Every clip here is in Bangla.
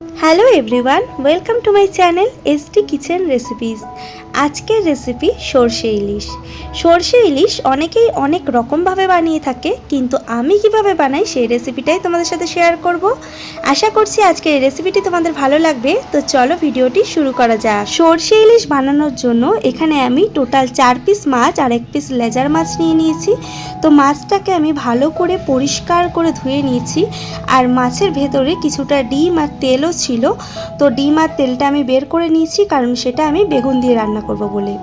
Hello everyone welcome to my channel ST kitchen recipes আজকের রেসিপি সর্ষে ইলিশ। সর্ষে ইলিশ অনেকেই অনেক রকমভাবে বানিয়ে থাকে, কিন্তু আমি কীভাবে বানাই সেই রেসিপিটাই তোমাদের সাথে শেয়ার করব। আশা করছি আজকের এই রেসিপিটি তোমাদের ভালো লাগবে, তো চলো ভিডিওটি শুরু করা যাক। সর্ষে ইলিশ বানানোর জন্য এখানে আমি টোটাল চার পিস মাছ আর এক পিস লেজার মাছ নিয়ে নিয়েছি। তো মাছটাকে আমি ভালো করে পরিষ্কার করে ধুয়ে নিয়েছি, আর মাছের ভেতরে কিছুটা ডিম আর তেলও ছিল। তো ডিম আর তেলটা আমি বের করে নিয়েছি, কারণ সেটা আমি বেগুন দিয়ে রান্না করব বলে।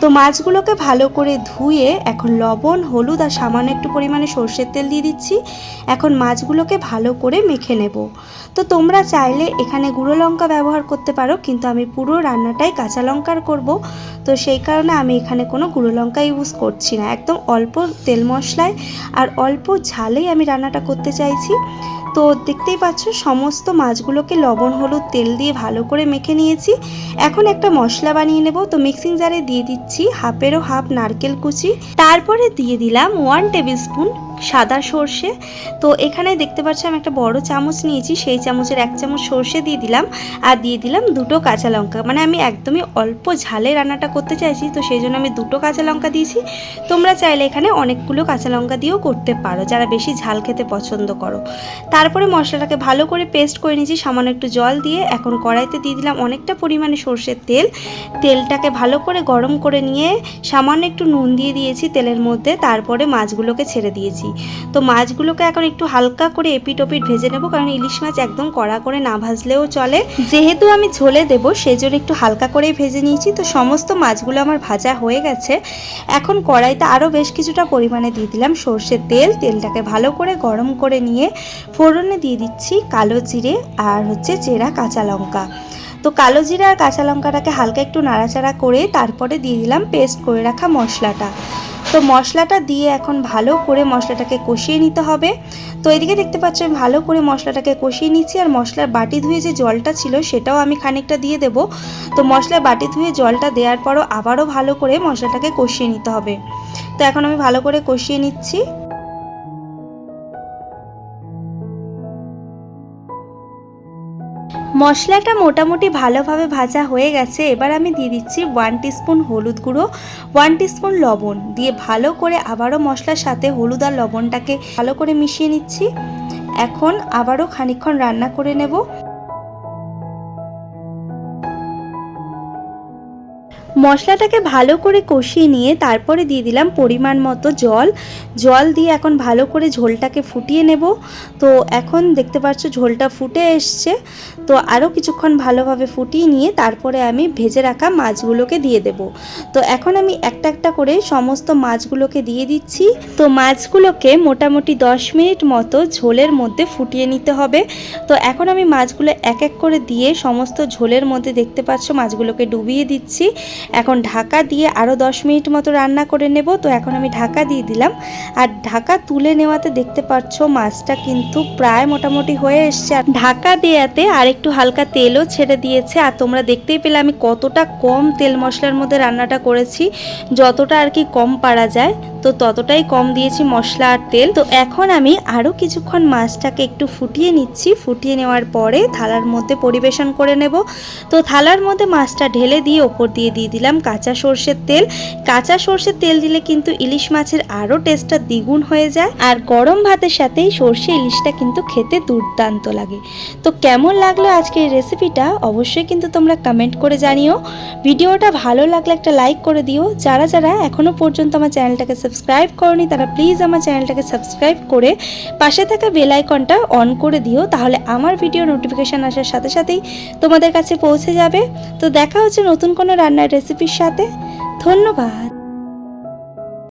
তো মাছগুলোকে ভালো করে ধুয়ে এখন লবণ, হলুদ আর সামান্য একটু পরিমাণে সর্ষের তেল দিয়ে দিচ্ছি। এখন মাছগুলোকে ভালো করে মেখে নেব। তো তোমরা চাইলে এখানে গুঁড়ো লঙ্কা ব্যবহার করতে পারো, কিন্তু আমি পুরো রান্নাটাই কাঁচা লঙ্কার করব। তো সেই কারণে আমি এখানে কোনো গুঁড়ো লঙ্কা ইউজ করছি না। একদম অল্প তেল মশলায় আর অল্প ঝালেই আমি রান্নাটা করতে চাইছি। তো দেখতেই পাচ্ছ, সমস্ত মাছগুলোকে লবণ, হলুদ, তেল দিয়ে ভালো করে মেখে নিয়েছি। এখন একটা মশলা বানিয়ে নেব। তো মিক্সিং জারে দিয়ে দিচ্ছি হাফেরও হাফ নারকেল কুচি। তারপরে দিয়ে দিলাম ওয়ান টেবিল স্পুন সাদা সর্ষে। তো এখানে দেখতে পাচ্ছ আমি একটা বড় চামচ নিয়েছি, সেই চামচের এক চামচ সর্ষে দিয়ে দিলাম আর দিয়ে দিলাম দুটো কাঁচা লঙ্কা। মানে আমি একদমই অল্প ঝালে রান্নাটা করতে চাইছি, তো সেই জন্য আমি দুটো কাঁচা লঙ্কা দিয়েছি। তোমরা চাইলে এখানে অনেকগুলো কাঁচা লঙ্কা দিয়েও করতে পারো, যারা বেশি ঝাল খেতে পছন্দ করো। তারপরে মশলাটাকে ভালো করে পেস্ট করে নিয়েছি, সামান্য একটু জল দিয়ে। এখন কড়াইতে দিয়ে দিলাম অনেকটা পরিমাণে সর্ষের তেল। তেলটাকে ভালো করে গরম করে নিয়ে সামান্য একটু নুন দিয়ে দিয়েছি তেলের মধ্যে, তারপরে মাছগুলোকে ছেড়ে দিয়েছি। তো মাছগুলোকে এখন একটু হালকা করে এপিট ওপিট ভেজে নেব, কারণ ইলিশ মাছ একদম কড়া করে না ভাজলেও চলে। যেহেতু আমি ঝোলে দেবো, সেজন্য একটু হালকা করেই ভেজে নিয়েছি। তো সমস্ত মাছগুলো আমার ভাজা হয়ে গেছে। এখন কড়াইতে আরও বেশ কিছুটা পরিমাণে দিয়ে দিলাম সর্ষের তেল। তেলটাকে ভালো করে গরম করে নিয়ে ফোড়নে দিয়ে দিচ্ছি কালো জিরে আর হচ্ছে চেরা কাঁচা লঙ্কা। তো কালো জিরা আর কাঁচা লঙ্কাটাকে হালকা একটু নাড়াচাড়া করে তারপরে দিয়ে দিলাম পেস্ট করে রাখা মশলাটা। তো মশলাটা দিয়ে এখন ভালো করে মশলাটাকে কষিয়ে নিতে হবে। তো এদিকে দেখতে পাচ্ছ আমি ভালো করে মশলাটাকে কষিয়ে নিচ্ছি আর মশলার বাটি ধুয়ে যে জলটা ছিল সেটাও আমি খানিকটা দিয়ে দেব। তো মশলার বাটি ধুয়ে জলটা দেওয়ার পরও আবারও ভালো করে মশলাটাকে কষিয়ে নিতে হবে। তো এখন আমি ভালো করে কষিয়ে নিচ্ছি। মশলাটা মোটামুটি ভালোভাবে ভাজা হয়ে গেছে। এবার আমি দিয়ে দিচ্ছি ওয়ান টিস্পুন হলুদ গুঁড়ো ওয়ান টিস্পুন লবণ। দিয়ে ভালো করে আবারও মশলার সাথে হলুদ আর লবণটাকে ভালো করে মিশিয়ে নিচ্ছি। এখন আবারও খানিক্ষণ রান্না করে নেব। মশলাটাকে ভালো করে কষিয়ে নিয়ে তারপরে দিয়ে দিলাম পরিমাণ মতো জল। জল দিয়ে এখন ভালো করে ঝোলটাকে ফুটিয়ে নেব। তো এখন দেখতে পাচ্ছ ঝোলটা ফুটে এসছে। তো আরও কিছুক্ষণ ভালোভাবে ফুটিয়ে নিয়ে তারপরে আমি ভেজে রাখা মাছগুলোকে দিয়ে দেব। তো এখন আমি একটা একটা করে সমস্ত মাছগুলোকে দিয়ে দিচ্ছি। তো মাছগুলোকে মোটামুটি দশ মিনিট মতো ঝোলের মধ্যে ফুটিয়ে নিতে হবে। তো এখন আমি মাছগুলো এক এক করে দিয়ে সমস্ত ঝোলের মধ্যে দেখতে পাচ্ছ মাছগুলোকে ডুবিয়ে দিচ্ছি। এখন ঢাকা দিয়ে আরও দশ মিনিট মতো রান্না করে নেব। তো এখন আমি ঢাকা দিয়ে দিলাম। আর ঢাকা তুলে নেওয়াতে দেখতে পাচ্ছ মাছটা কিন্তু প্রায় মোটামুটি হয়ে এসছে। আর ঢাকা দেওয়াতে আর একটু হালকা তেলও ছেড়ে দিয়েছে। আর তোমরা দেখতেই পেলে আমি কতটা কম তেল মশলার মধ্যে রান্নাটা করেছি। যতটা আর কি কম পারা যায়, তো ততটাই কম দিয়েছি মশলা আর তেল। তো এখন আমি আরও কিছুক্ষণ মাছটাকে একটু ফুটিয়ে নিচ্ছি। ফুটিয়ে নেওয়ার পরে থালার মধ্যে পরিবেশন করে নেব। তো থালার মধ্যে মাছটা ঢেলে দিয়ে ওপর দিয়ে দিয়ে দিলাম। কাঁচা সর্ষের তেল। কাঁচা সর্ষের তেল দিলে কিন্তু ইলিশ মাছের আরও টেস্টটা দ্বিগুণ হয়ে যায়। আর গরম ভাতের সাথেই সর্ষে ইলিশটা কিন্তু খেতে দুর্দান্ত লাগে। তো কেমন লাগল আজকের রেসিপিটা অবশ্যই কিন্তু তোমরা কমেন্ট করে জানিও। ভিডিওটা ভালো লাগলে একটা লাইক করে দিও। যারা যারা এখনও পর্যন্ত আমার চ্যানেলটাকে সাবস্ক্রাইব করনি, তারা প্লিজ আমার চ্যানেলটাকে সাবস্ক্রাইব করে পাশে থাকা বেল আইকনটা অন করে দিও। তাহলে আমার ভিডিও নোটিফিকেশান আসার সাথে সাথেই তোমাদের কাছে পৌঁছে যাবে। তো দেখা হচ্ছে নতুন কোনো রান্নার রেসিপির সাথে। ধন্যবাদ।